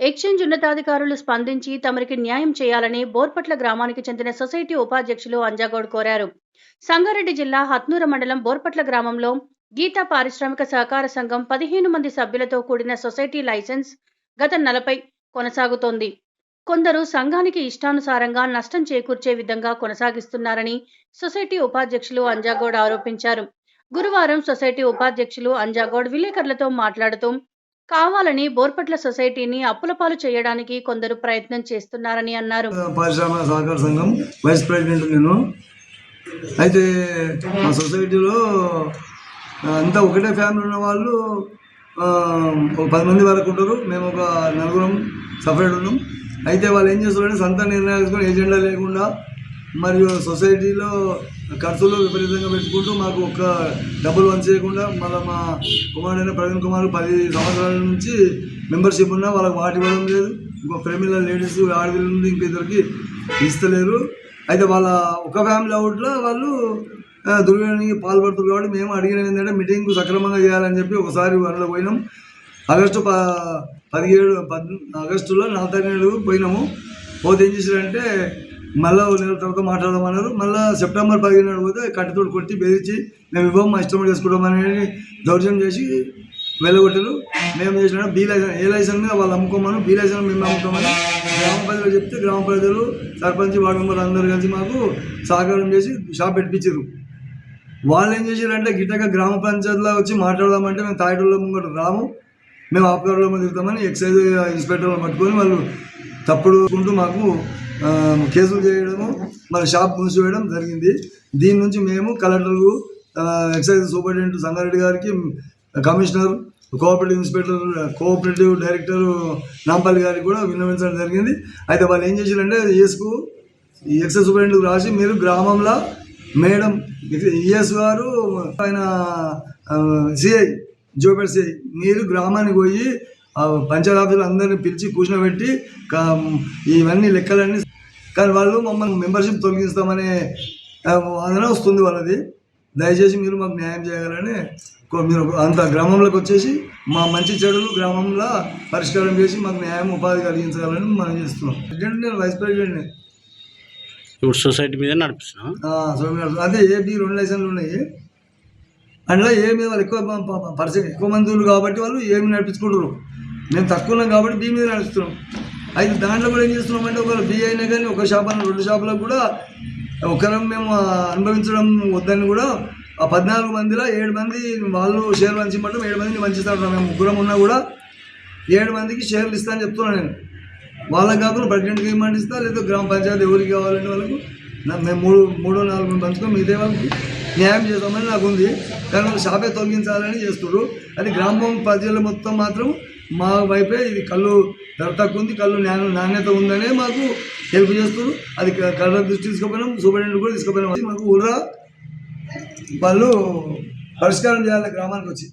Exchange ఉన్నతాధికారులు స్పందించి తమరికి న్యాయం చేయాలని బోర్పట్ల గ్రామానికి చెందిన సొసైటీ ఉపాధ్యక్షులు అంజాగౌడ్ కోరారు. సంగారెడ్డి జిల్లా హత్నూర మండలం బోర్పట్ల గ్రామంలో గీతా పారిశ్రామిక సహకార సంఘం పదిహేను మంది సభ్యులతో కూడిన సొసైటీ లైసెన్స్ గత నెలపై కొనసాగుతోంది. కొందరు సంఘానికి ఇష్టానుసారంగా నష్టం చేకూర్చే విధంగా కొనసాగిస్తున్నారని సొసైటీ ఉపాధ్యక్షులు అంజాగౌడ్ ఆరోపించారు. గురువారం సొసైటీ ఉపాధ్యక్షులు అంజాగౌడ్ విలేకరులతో మాట్లాడుతూ కావాలని బోర్పట్ల సొసైటీని అప్పులపాలు చేయడానికి కొందరు ప్రయత్నం చేస్తున్నారని అన్నారు. పారిశ్రామిక సహకార సంఘం వైస్ ప్రెసిడెంట్ నేను. అయితే మా సొసైటీలో అంతా ఒకటే ఫ్యామిలీ ఉన్న వాళ్ళు ఒక పది మంది వరకు ఉంటారు. మేము ఒక నలుగురం సపరేట్ ఉన్నాం. అయితే వాళ్ళు ఏం చేస్తారంటే సొంత నిర్ణయాలు తీసుకొని ఏజెండా లేకుండా మరియు సొసైటీలో ఖర్చులు విపరీతంగా పెట్టుకుంటూ మాకు ఒక డబ్బులు వంచ చేయకుండా మళ్ళీ మా కుమారుడైన ప్రవీణ్ కుమార్ పది సంవత్సరాల నుంచి మెంబర్షిప్ ఉన్నా వాళ్ళకి వాటి ఇవ్వడం లేదు. ఇంకో ప్రేమిల లేడీస్ ఆడపిల్లల నుండి ఇంక ఇద్దరికి ఇస్తలేరు. అయితే వాళ్ళ ఒక ఫ్యామిలీ అవుట్లో వాళ్ళు ఆ, పాల్పడుతున్నారు కాబట్టి మేము అడిగినది ఏంటంటే మీటింగ్ సక్రమంగా చేయాలని చెప్పి ఒకసారి అందులో పోయినాం. ఆగస్టు ప పదిహేడు పద్ ఆగస్టులో నాలుగు తారీఖు పోయినాము. పోతే ఏం చేశారంటే మళ్ళీ నెల తర్వాత మాట్లాడదామన్నారు మళ్ళీ సెప్టెంబర్ పదిహేను నాడు పోతే కట్టెతోడు కొట్టి బెదిరించి మేము ఇవ్వం మా ఇష్టం చేసుకుంటామని దౌర్జన్యం చేసి వెళ్ళగొట్టారు. మేము చేసిన బీ లైసెన్స్ ఏ లైసెన్స్ మీద వాళ్ళు అమ్ముకోమని బీ లైసెన్స్ మేము అమ్ముకోమని. గ్రామ ప్రజలు చెప్తే గ్రామ ప్రజలు సర్పంచ్ వార్డు మెంబర్ అందరూ కలిసి మాకు సహకారం చేసి షాప్ పెట్టించారు వాళ్ళు ఏం చేశారంటే గిట్టక గ్రామ పంచాయతీలో వచ్చి మాట్లాడదామంటే మేము తాయిటూరులో ముంగట రాము. మేము ఆపకారులో తిరుగుతామని ఎక్సైజ్ ఇన్స్పెక్టర్లను పట్టుకొని వాళ్ళు తప్పుడు ఉంటూ మాకు కేసులు చేయడము మన షాప్ మూసివేయడం జరిగింది. దీని నుంచి మేము కలెక్టర్కు ఎక్సైజ్ సూపరింటెండెంట్ సంగారెడ్డి గారికి commissioner cooperative inspector cooperative director Nampally గారికి కూడా విన్నవించడం జరిగింది. అయితే వాళ్ళు ఏం చేశారంటే ఈఎస్కు ఎక్సైజ్ సూపరింటెండెంట్కు రాసి మీరు గ్రామంలో మేడం ఈఎస్ గారు ఆయన సిఐ జోపేట సిఐ మీరు గ్రామానికి పోయి పంచాయతీ ఆఫీసులు అందరిని పిలిచి కూర్చోబెట్టి ఇవన్నీ లెక్కలన్నీ కానీ వాళ్ళు మమ్మల్ని మెంబర్షిప్ తొలగిస్తామనే ఆ, వాదన వస్తుంది వాళ్ళది. దయచేసి మీరు మాకు న్యాయం చేయగలని కో- మీరు అంత గ్రామంలోకి వచ్చేసి మా మంచి చెడులు గ్రామంలో పరిష్కారం చేసి మాకు న్యాయం ఉపాధి కలిగించగలని మనం చేస్తున్నాం. ప్రెసిడెంట్ నేను వైస్ ప్రెసిడెంట్ని ఇప్పుడు సొసైటీ మీద నడిపిస్తున్నాం ఆ, సోమవారం అదే ఏ బి రెండు లైసెన్లు ఉన్నాయి. అందులో ఏ మీద వాళ్ళు ఎక్కువ ప- ప- పరిచయం ఎక్కువ మంది కాబట్టి వాళ్ళు ఏమి నడిపించుకుంటారు మేము తక్కువ ఉన్నాం కాబట్టి దీని మీద నడుస్తున్నాం. అయితే దాంట్లో కూడా ఏం చేస్తున్నాం అంటే ఒకవేళ బి అయినా కానీ ఒక షాప్ రెండు షాపులకు కూడా ఒకరం మేము అనుభవించడం వద్దని కూడా ఆ పద్నాలుగు మందిలో ఏడు మంది వాళ్ళు షేర్ పంచిమంటాం ఏడు మందిని పంచిస్తారు మేము ముగ్గురం ఉన్నా కూడా ఏడు మందికి షేర్లు ఇస్తానని చెప్తున్నాను నేను. వాళ్ళకి కాకుండా ప్రెసిడెంట్కి ఏమంటే ఇస్తా లేదా గ్రామ పంచాయతీ ఎవరికి కావాలంటే వాళ్ళకు. మేము మూడు మూడో నాలుగు మంది పంచుకొని మిగతా వాళ్ళకి న్యాయం చేద్దామని నాకు ఉంది కానీ వాళ్ళు షాపే తొలగించాలని చేస్తున్నారు అది గ్రామం ప్రజలు మొత్తం మాత్రం మా వైపే ఇది కళ్ళు ధర తక్కువ ఉంది కళ్ళు నాణ్య నాణ్యత ఉందనే మాకు హెల్ప్ చేస్తారు అది క- కలర్ దృష్టి తీసుకుపోయినాం సూపరింటెండెంట్ కూడా తీసుకుపోయినాం. మాకు ఊరా వాళ్ళు పరిష్కారం చేయాలి గ్రామానికి వచ్చి.